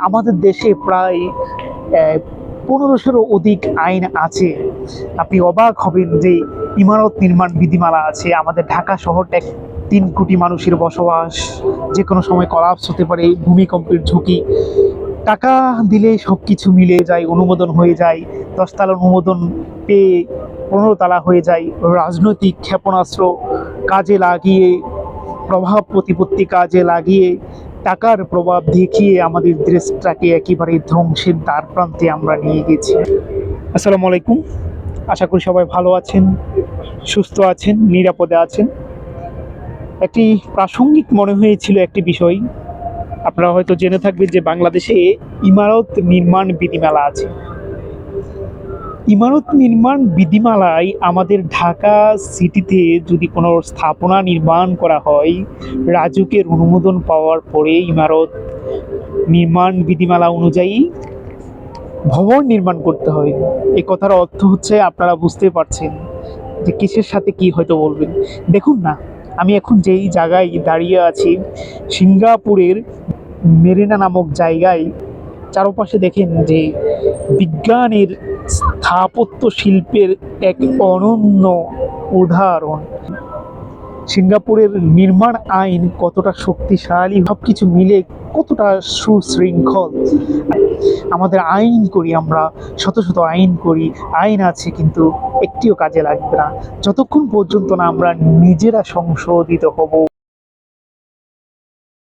আমাদের দেশে প্রায় পনেরোশোরও অধিক আইন আছে। আপনি অবাক হবেন যে ইমারত নির্মাণ বিধিমালা আছে। আমাদের ঢাকা শহরটা তিন কোটি মানুষের বসবাস। যে কোনো সময় কলাপস হতে পারে, ভূমিকম্পের ঝুঁকি। টাকা দিলে সব কিছু মিলে যায়, অনুমোদন হয়ে যায়। দশতলা অনুমোদন পেয়ে পনেরো তালা হয়ে যায়। রাজনৈতিক ক্ষেপণাস্ত্র কাজে লাগিয়ে, প্রভাব প্রতিপত্তি কাজে লাগিয়ে টাকার প্রভাব দেখিয়ে আমাদের দেশটাকে একেবারে ধ্বংসের দ্বার প্রান্তে আমরা নিয়ে গেছি। আসসালামু আলাইকুম। আশা করি সবাই ভালো আছেন, সুস্থ আছেন, নিরাপদে আছেন। একটি প্রাসঙ্গিক মনে হয়েছিল একটি বিষয়। আপনারা হয়তো জেনে থাকবেন যে বাংলাদেশে ইমারত নির্মাণ বিধিমালা আছে। ইমারত নির্মাণ বিধিমালায় আমাদের ঢাকা সিটিতে যদি কোনো স্থাপনা নির্মাণ করা হয় রাজুকের অনুমোদন পাওয়ার পরে ইমারত নির্মাণ বিধিমালা অনুযায়ী ভবন নির্মাণ করতে হয়। এ কথার অর্থ হচ্ছে আপনারা বুঝতে পারছেন যে কিসের সাথে কি হয়তো বলবেন। দেখুন না, আমি এখন যেই জায়গায় দাঁড়িয়ে আছি, সিঙ্গাপুরের মেরিনা নামক জায়গায় চারপাশে দেখেন যে বিজ্ঞানের স্থাপত্য শিল্পের এক অনন্য উদাহরণ। সিঙ্গাপুরের নির্মাণ আইন কতটা শক্তিশালী সব কিছু মিলে কতটা সুশৃঙ্খল? আমাদের আইন করি আমরা, শত শত আইন করি, আইন আছে কিন্তু একটিও কাজে লাগবে না। যতক্ষণ পর্যন্ত না আমরা নিজেরা সংশোধিত হব।